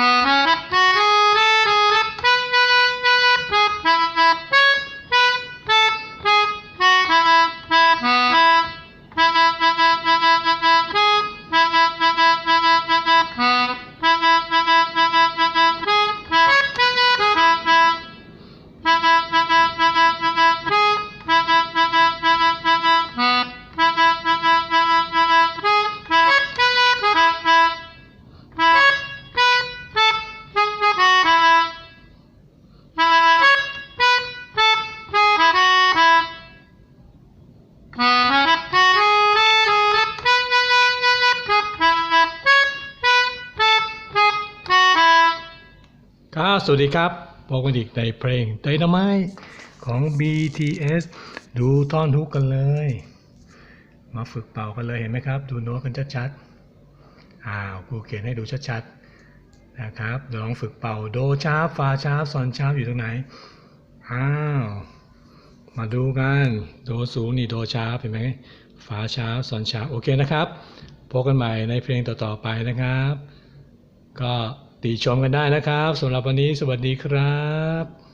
Mm-hmm. ครับสวัสดีครับพบกันอีกในเพลงไดนามาของ BTS ดูท่อนฮุกกันเลย มาฝึกเป่ากันเลยเห็นไหมครับ ดูโน้ตกันชัดๆอ้าวกูเขียนให้ดูชัดๆนะครับลองฝึกเป่าโดชาฟาชาซอนชาอยู่ตรงไหนอ้าว มาดูกันโดสูงนี่โดช้าเห็นไหมฝาช้าสอนช้าโอเคนะครับพบกันใหม่ในเพลงต่อๆไปนะครับ ก็ติชมกันได้นะครับสำหรับวันนี้สวัสดีครับ